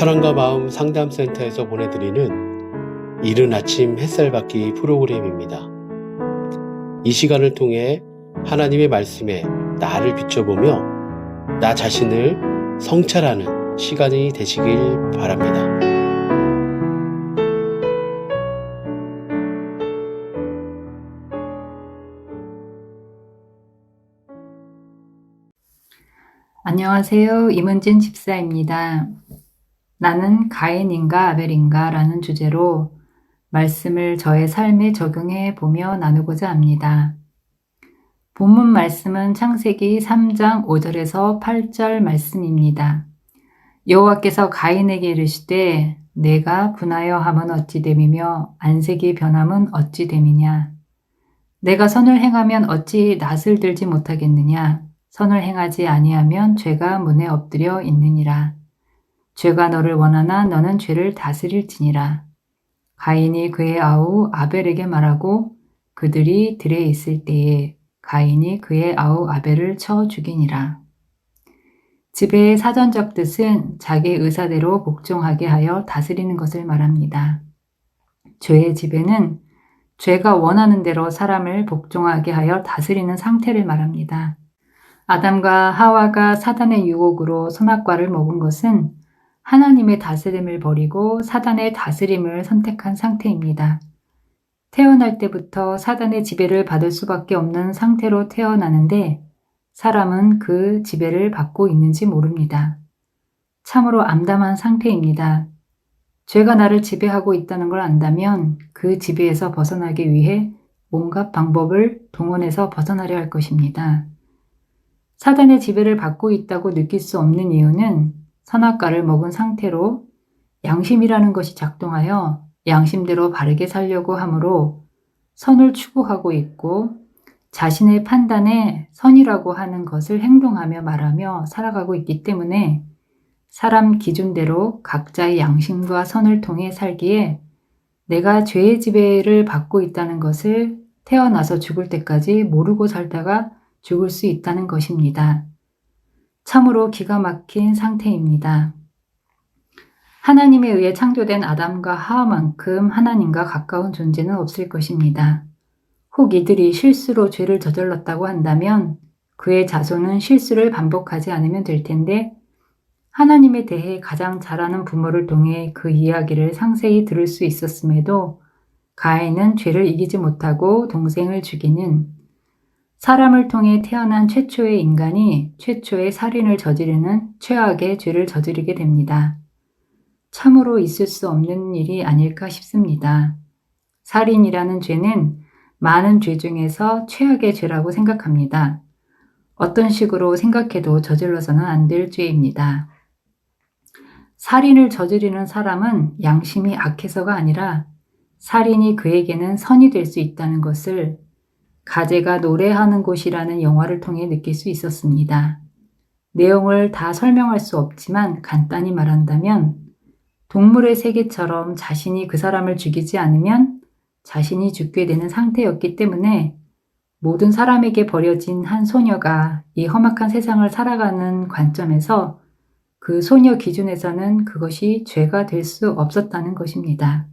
사랑과 마음 상담센터에서 보내드리는 이른 아침 햇살 받기 프로그램입니다. 이 시간을 통해 하나님의 말씀에 나를 비춰보며 나 자신을 성찰하는 시간이 되시길 바랍니다. 안녕하세요. 임은진 집사입니다. 나는 가인인가 아벨인가 라는 주제로 말씀을 저의 삶에 적용해 보며 나누고자 합니다. 본문 말씀은 창세기 3장 5절에서 8절 말씀입니다. 여호와께서 가인에게 이르시되 내가 분하여 함은 어찌 됨이며 안색이 변함은 어찌 됨이냐 내가 선을 행하면 어찌 낯을 들지 못하겠느냐 선을 행하지 아니하면 죄가 문에 엎드려 있느니라. 죄가 너를 원하나 너는 죄를 다스릴지니라. 가인이 그의 아우 아벨에게 말하고 그들이 들에 있을 때에 가인이 그의 아우 아벨을 쳐 죽이니라. 지배의 사전적 뜻은 자기 의사대로 복종하게 하여 다스리는 것을 말합니다. 죄의 지배는 죄가 원하는 대로 사람을 복종하게 하여 다스리는 상태를 말합니다. 아담과 하와가 사단의 유혹으로 선악과를 먹은 것은 하나님의 다스림을 버리고 사단의 다스림을 선택한 상태입니다. 태어날 때부터 사단의 지배를 받을 수밖에 없는 상태로 태어나는데 사람은 그 지배를 받고 있는지 모릅니다. 참으로 암담한 상태입니다. 죄가 나를 지배하고 있다는 걸 안다면 그 지배에서 벗어나기 위해 온갖 방법을 동원해서 벗어나려 할 것입니다. 사단의 지배를 받고 있다고 느낄 수 없는 이유는 선악과를 먹은 상태로 양심이라는 것이 작동하여 양심대로 바르게 살려고 하므로 선을 추구하고 있고 자신의 판단에 선이라고 하는 것을 행동하며 말하며 살아가고 있기 때문에 사람 기준대로 각자의 양심과 선을 통해 살기에 내가 죄의 지배를 받고 있다는 것을 태어나서 죽을 때까지 모르고 살다가 죽을 수 있다는 것입니다. 참으로 기가 막힌 상태입니다. 하나님에 의해 창조된 아담과 하와만큼 하나님과 가까운 존재는 없을 것입니다. 혹 이들이 실수로 죄를 저질렀다고 한다면 그의 자손은 실수를 반복하지 않으면 될 텐데 하나님에 대해 가장 잘 아는 부모를 통해 그 이야기를 상세히 들을 수 있었음에도 가인은 죄를 이기지 못하고 동생을 죽이는 사람을 통해 태어난 최초의 인간이 최초의 살인을 저지르는 최악의 죄를 저지르게 됩니다. 참으로 있을 수 없는 일이 아닐까 싶습니다. 살인이라는 죄는 많은 죄 중에서 최악의 죄라고 생각합니다. 어떤 식으로 생각해도 저질러서는 안 될 죄입니다. 살인을 저지르는 사람은 양심이 악해서가 아니라 살인이 그에게는 선이 될 수 있다는 것을 가재가 노래하는 곳이라는 영화를 통해 느낄 수 있었습니다. 내용을 다 설명할 수 없지만 간단히 말한다면 동물의 세계처럼 자신이 그 사람을 죽이지 않으면 자신이 죽게 되는 상태였기 때문에 모든 사람에게 버려진 한 소녀가 이 험악한 세상을 살아가는 관점에서 그 소녀 기준에서는 그것이 죄가 될 수 없었다는 것입니다.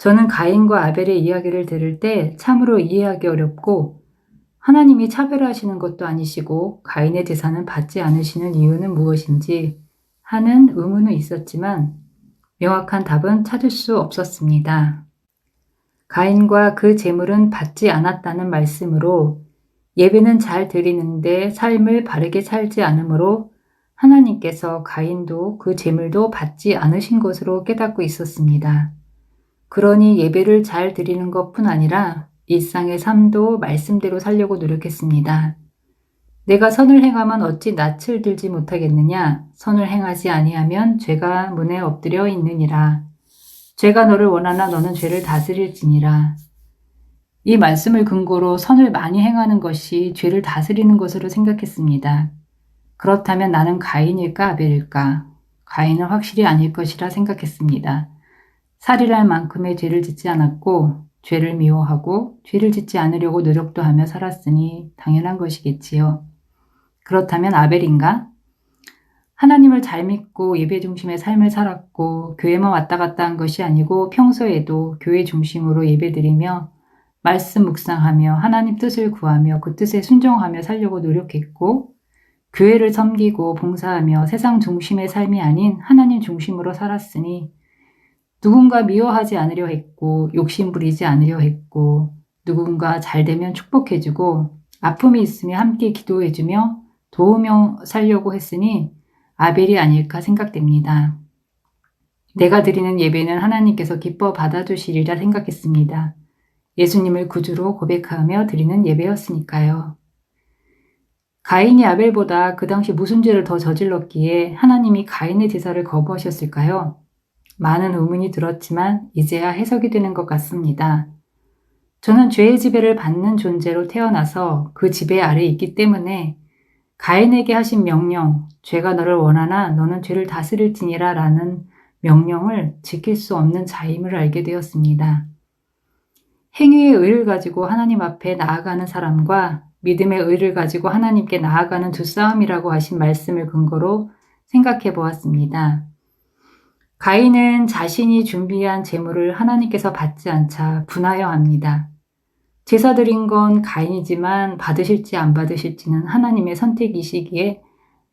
저는 가인과 아벨의 이야기를 들을 때 참으로 이해하기 어렵고 하나님이 차별하시는 것도 아니시고 가인의 재산은 받지 않으시는 이유는 무엇인지 하는 의문은 있었지만 명확한 답은 찾을 수 없었습니다. 가인과 그 재물은 받지 않았다는 말씀으로 예배는 잘 드리는데 삶을 바르게 살지 않으므로 하나님께서 가인도 그 재물도 받지 않으신 것으로 깨닫고 있었습니다. 그러니 예배를 잘 드리는 것뿐 아니라 일상의 삶도 말씀대로 살려고 노력했습니다. 내가 선을 행하면 어찌 낯을 들지 못하겠느냐? 선을 행하지 아니하면 죄가 문에 엎드려 있느니라. 죄가 너를 원하나 너는 죄를 다스릴지니라. 이 말씀을 근거로 선을 많이 행하는 것이 죄를 다스리는 것으로 생각했습니다. 그렇다면 나는 가인일까 아벨일까? 가인은 확실히 아닐 것이라 생각했습니다. 살인할 만큼의 죄를 짓지 않았고 죄를 미워하고 죄를 짓지 않으려고 노력도 하며 살았으니 당연한 것이겠지요. 그렇다면 아벨인가? 하나님을 잘 믿고 예배 중심의 삶을 살았고 교회만 왔다 갔다 한 것이 아니고 평소에도 교회 중심으로 예배드리며 말씀 묵상하며 하나님 뜻을 구하며 그 뜻에 순종하며 살려고 노력했고 교회를 섬기고 봉사하며 세상 중심의 삶이 아닌 하나님 중심으로 살았으니 누군가 미워하지 않으려 했고 욕심 부리지 않으려 했고 누군가 잘 되면 축복해주고 아픔이 있으면 함께 기도해주며 도우며 살려고 했으니 아벨이 아닐까 생각됩니다. 내가 드리는 예배는 하나님께서 기뻐 받아주시리라 생각했습니다. 예수님을 구주로 고백하며 드리는 예배였으니까요. 가인이 아벨보다 그 당시 무슨 죄를 더 저질렀기에 하나님이 가인의 제사를 거부하셨을까요? 많은 의문이 들었지만 이제야 해석이 되는 것 같습니다. 저는 죄의 지배를 받는 존재로 태어나서 그 지배 아래 있기 때문에 가인에게 하신 명령, 죄가 너를 원하나 너는 죄를 다스릴지니라 라는 명령을 지킬 수 없는 자임을 알게 되었습니다. 행위의 의를 가지고 하나님 앞에 나아가는 사람과 믿음의 의를 가지고 하나님께 나아가는 두 싸움이라고 하신 말씀을 근거로 생각해 보았습니다. 가인은 자신이 준비한 재물을 하나님께서 받지 않자 분하여 합니다. 제사 드린 건 가인이지만 받으실지 안 받으실지는 하나님의 선택이시기에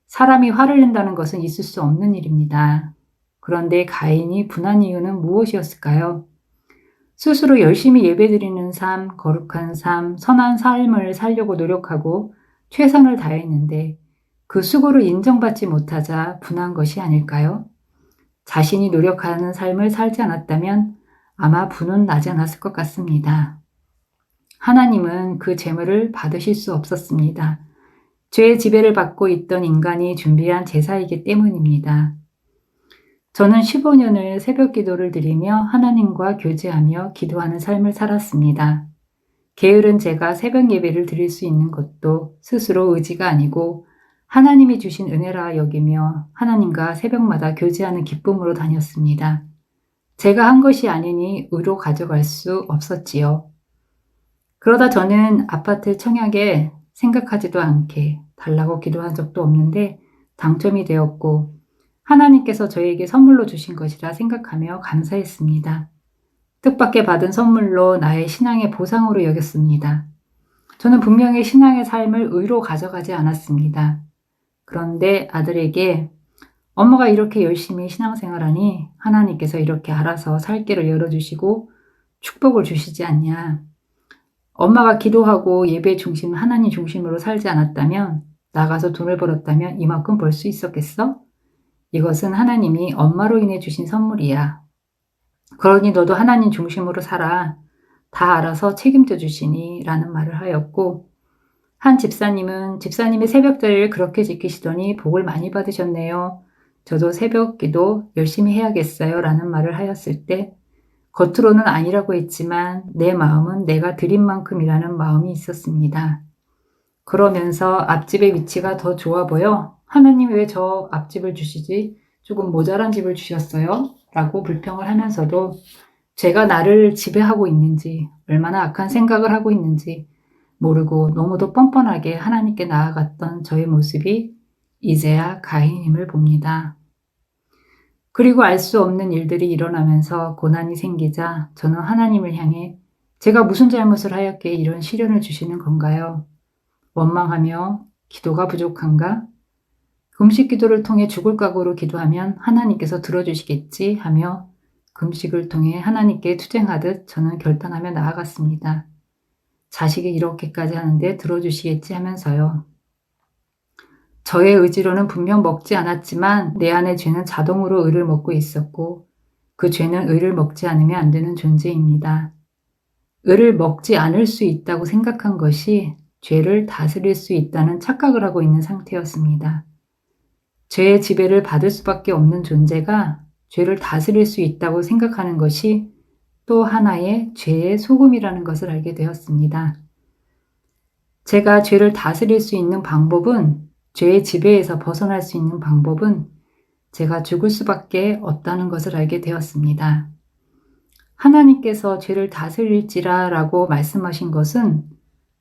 사람이 화를 낸다는 것은 있을 수 없는 일입니다. 그런데 가인이 분한 이유는 무엇이었을까요? 스스로 열심히 예배드리는 삶, 거룩한 삶, 선한 삶을 살려고 노력하고 최선을 다했는데 그 수고를 인정받지 못하자 분한 것이 아닐까요? 자신이 노력하는 삶을 살지 않았다면 아마 분은 나지 않았을 것 같습니다. 하나님은 그 재물을 받으실 수 없었습니다. 죄의 지배를 받고 있던 인간이 준비한 제사이기 때문입니다. 저는 15년을 새벽 기도를 드리며 하나님과 교제하며 기도하는 삶을 살았습니다. 게으른 제가 새벽 예배를 드릴 수 있는 것도 스스로 의지가 아니고 하나님이 주신 은혜라 여기며 하나님과 새벽마다 교제하는 기쁨으로 다녔습니다. 제가 한 것이 아니니 의로 가져갈 수 없었지요. 그러다 저는 아파트 청약에 생각하지도 않게 달라고 기도한 적도 없는데 당첨이 되었고 하나님께서 저에게 선물로 주신 것이라 생각하며 감사했습니다. 뜻밖의 받은 선물로 나의 신앙의 보상으로 여겼습니다. 저는 분명히 신앙의 삶을 의로 가져가지 않았습니다. 그런데 아들에게 엄마가 이렇게 열심히 신앙생활하니 하나님께서 이렇게 알아서 살 길을 열어주시고 축복을 주시지 않냐. 엄마가 기도하고 예배 중심, 하나님 중심으로 살지 않았다면, 나가서 돈을 벌었다면 이만큼 벌 수 있었겠어? 이것은 하나님이 엄마로 인해 주신 선물이야. 그러니 너도 하나님 중심으로 살아. 다 알아서 책임져 주시니 라는 말을 하였고, 한 집사님은 집사님이 새벽자리를 그렇게 지키시더니 복을 많이 받으셨네요. 저도 새벽 기도 열심히 해야겠어요. 라는 말을 하였을 때, 겉으로는 아니라고 했지만 내 마음은 내가 드린 만큼이라는 마음이 있었습니다. 그러면서 앞집의 위치가 더 좋아 보여? 하나님 왜 저 앞집을 주시지? 조금 모자란 집을 주셨어요? 라고 불평을 하면서도 제가 나를 지배하고 있는지, 얼마나 악한 생각을 하고 있는지 모르고 너무도 뻔뻔하게 하나님께 나아갔던 저의 모습이 이제야 가인임을 봅니다. 그리고 알 수 없는 일들이 일어나면서 고난이 생기자 저는 하나님을 향해 제가 무슨 잘못을 하였기에 이런 시련을 주시는 건가요? 원망하며 기도가 부족한가? 금식 기도를 통해 죽을 각오로 기도하면 하나님께서 들어주시겠지 하며 금식을 통해 하나님께 투쟁하듯 저는 결단하며 나아갔습니다. 자식이 이렇게까지 하는데 들어주시겠지 하면서요. 저의 의지로는 분명 먹지 않았지만 내 안의 죄는 자동으로 의를 먹고 있었고 그 죄는 의를 먹지 않으면 안 되는 존재입니다. 의를 먹지 않을 수 있다고 생각한 것이 죄를 다스릴 수 있다는 착각을 하고 있는 상태였습니다. 죄의 지배를 받을 수밖에 없는 존재가 죄를 다스릴 수 있다고 생각하는 것이 또 하나의 죄의 소금이라는 것을 알게 되었습니다. 제가 죄를 다스릴 수 있는 방법은 죄의 지배에서 벗어날 수 있는 방법은 제가 죽을 수밖에 없다는 것을 알게 되었습니다. 하나님께서 죄를 다스릴지라 라고 말씀하신 것은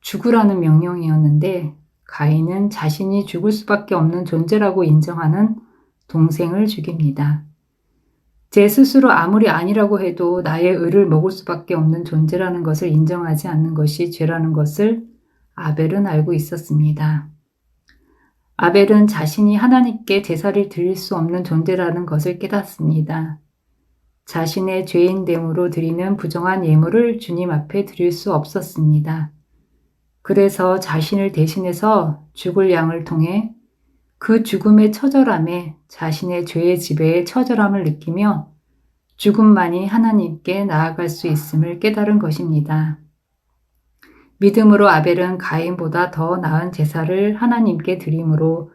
죽으라는 명령이었는데 가인은 자신이 죽을 수밖에 없는 존재라고 인정하는 동생을 죽입니다. 제 스스로 아무리 아니라고 해도 나의 의를 먹을 수밖에 없는 존재라는 것을 인정하지 않는 것이 죄라는 것을 아벨은 알고 있었습니다. 아벨은 자신이 하나님께 제사를 드릴 수 없는 존재라는 것을 깨닫습니다. 자신의 죄인됨으로 드리는 부정한 예물을 주님 앞에 드릴 수 없었습니다. 그래서 자신을 대신해서 죽을 양을 통해 그 죽음의 처절함에 자신의 죄의 지배의 처절함을 느끼며 죽음만이 하나님께 나아갈 수 있음을 깨달은 것입니다. 믿음으로 아벨은 가인보다 더 나은 제사를 하나님께 드림으로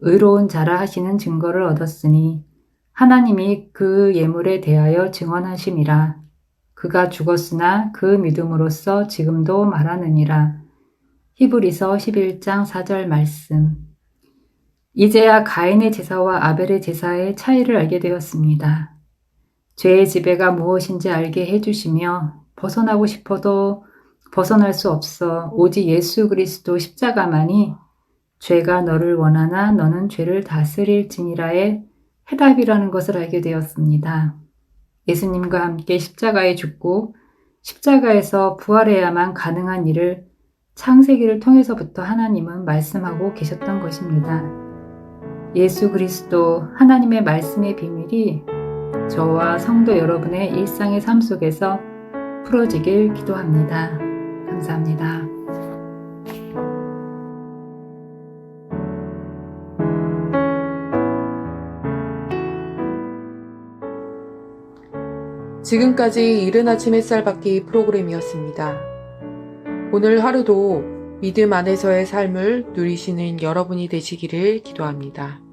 의로운 자라 하시는 증거를 얻었으니 하나님이 그 예물에 대하여 증언하심이라. 그가 죽었으나 그 믿음으로써 지금도 말하느니라. 히브리서 11장 4절 말씀 이제야 가인의 제사와 아벨의 제사의 차이를 알게 되었습니다. 죄의 지배가 무엇인지 알게 해주시며 벗어나고 싶어도 벗어날 수 없어 오직 예수 그리스도 십자가만이 죄가 너를 원하나 너는 죄를 다스릴지니라의 해답이라는 것을 알게 되었습니다. 예수님과 함께 십자가에 죽고 십자가에서 부활해야만 가능한 일을 창세기를 통해서부터 하나님은 말씀하고 계셨던 것입니다. 예수 그리스도 하나님의 말씀의 비밀이 저와 성도 여러분의 일상의 삶 속에서 풀어지길 기도합니다. 감사합니다. 지금까지 이른 아침 햇살 받기 프로그램이었습니다. 오늘 하루도 믿음 안에서의 삶을 누리시는 여러분이 되시기를 기도합니다.